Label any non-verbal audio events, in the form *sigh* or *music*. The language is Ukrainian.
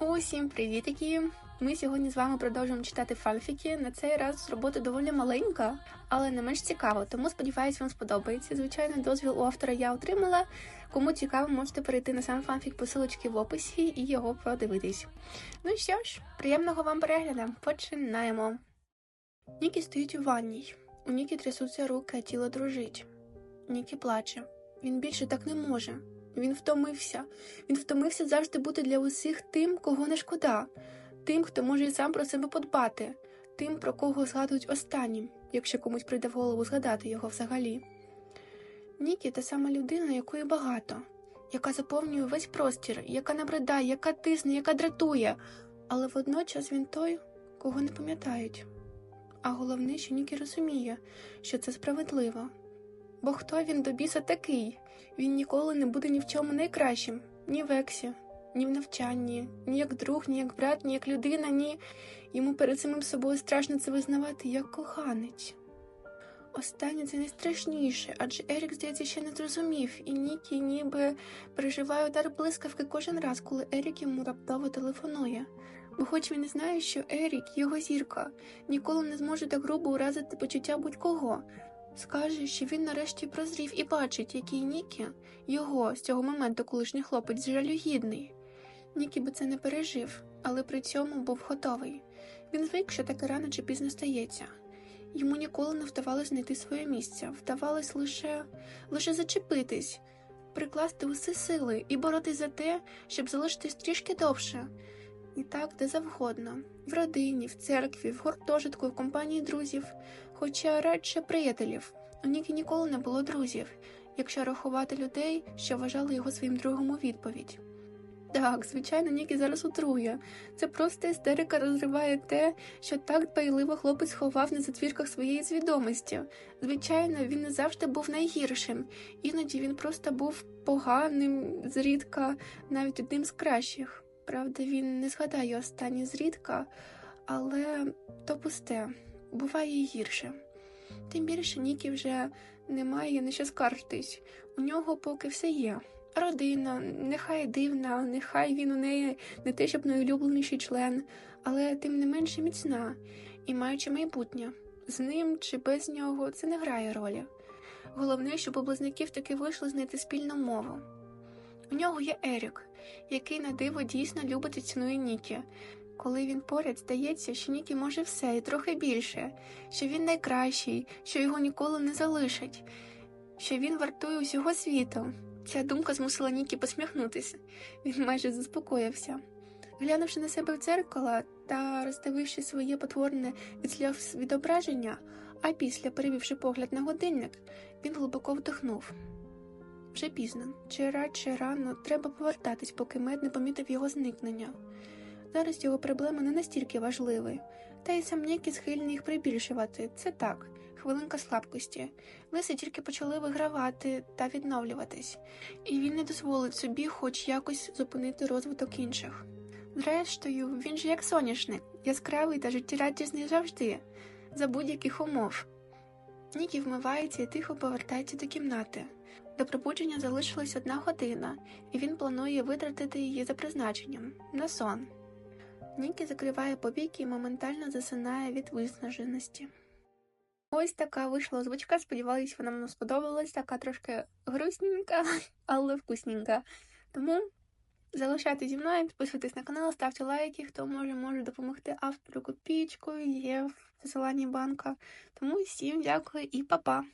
Усім привітики! Ми сьогодні з вами продовжуємо читати фанфіки. На цей раз робота доволі маленька, але не менш цікаво, тому сподіваюсь, вам сподобається. Звичайно, дозвіл у автора я отримала. Кому цікаво, можете перейти на сам фанфік посилочки в описі і його подивитись. Ну що ж, приємного вам перегляду. Починаємо. Нікі стоїть у ванній. У Нікі трясуться руки, а тіло дрожить. Нікі плаче. Він більше так не може. Він втомився. Він втомився завжди бути для усіх тим, кого не шкода, тим, хто може і сам про себе подбати, тим, про кого згадують останнім, якщо комусь прийде в голову згадати його взагалі. Нікі та сама людина, якої багато, яка заповнює весь простір, яка набридає, яка тисне, яка дратує, але водночас він той, кого не пам'ятають. А головне, що Нікі розуміє, що це справедливо. Бо хто він до біса такий? Він ніколи не буде ні в чому найкращим, ні в ексі, ні в навчанні, ні як друг, ні як брат, ні як людина, ні. Йому перед самим собою страшно це визнавати як коханець. Останнє це найстрашніше, адже Ерік, здається, ще не зрозумів, і Нікі ніби переживає удар блискавки кожен раз, коли Ерік йому раптово телефонує. Бо хоч він і знає, що Ерік, його зірка, ніколи не зможе так грубо уразити почуття будь-кого. Скаже, що він нарешті прозрів і бачить, який Нікі, його з цього моменту колишній хлопець жалюгідний. Нікі би це не пережив, але при цьому був готовий. Він звик, що таке рано чи пізно стається. Йому ніколи не вдавалося знайти своє місце, вдавалось лише лише зачепитись, прикласти усе сили і боротись за те, щоб залишитись трішки довше. І так, де завгодно, в родині, в церкві, в гуртожитку, в компанії друзів, хоча радше приятелів. У Нікі ніколи не було друзів, якщо рахувати людей, що вважали його своїм другом у відповідь. Так, звичайно, Нікі зараз утрує. Це просто істерика розриває те, що так дбайливо хлопець ховав на затвірках своєї свідомості. Звичайно, він не завжди був найгіршим, іноді він просто був поганим, зрідка, навіть одним з кращих. Правда, він не згадає останнє зрідка, але то пусте, буває і гірше. Тим більше Нікі вже немає на що скаржитись. У нього поки все є. Родина, нехай дивна, нехай він у неї не те, щоб найулюбленіший член, але тим не менше міцна і маючи майбутнє. З ним чи без нього це не грає ролі. Головне, щоб у близнюків таки вийшло знайти спільну мову. У нього є Ерік, який на диво дійсно любить і цінує Нікі. Коли він поряд, здається, що Нікі може все і трохи більше, що він найкращий, що його ніколи не залишать, що він вартує усього світу. Ця думка змусила Нікі посміхнутися. Він майже заспокоївся. Глянувши на себе в дзеркало та розставивши своє потворне від сльоз відображення, а після, перевівши погляд на годинник, він глибоко вдихнув. Вже пізно, чи радше рано треба повертатись, поки мед не помітив його зникнення. Зараз його проблеми не настільки важливі, та й сам Нікі схильний їх прибільшувати. Це так, хвилинка слабкості. Лиси тільки почали вигравати та відновлюватись, і він не дозволить собі хоч якось зупинити розвиток інших. Зрештою, він же як соняшник, яскравий та життєрадісний завжди, за будь-яких умов. Нікі вмивається і тихо повертається до кімнати. До пробудження залишилась одна година, і він планує витратити її за призначенням на сон. Нікі закриває повіки і моментально засинає від виснаженості. Ось така вийшла озвучка. Сподіваюсь, вона мені сподобалась, така трошки грустненька, *laughs* але вкусненька. Тому залишайте зі мною, підписуйтесь на канал, ставте лайки, хто може, може допомогти автору копійкою, є в посиланні банка. Тому всім дякую і па-па!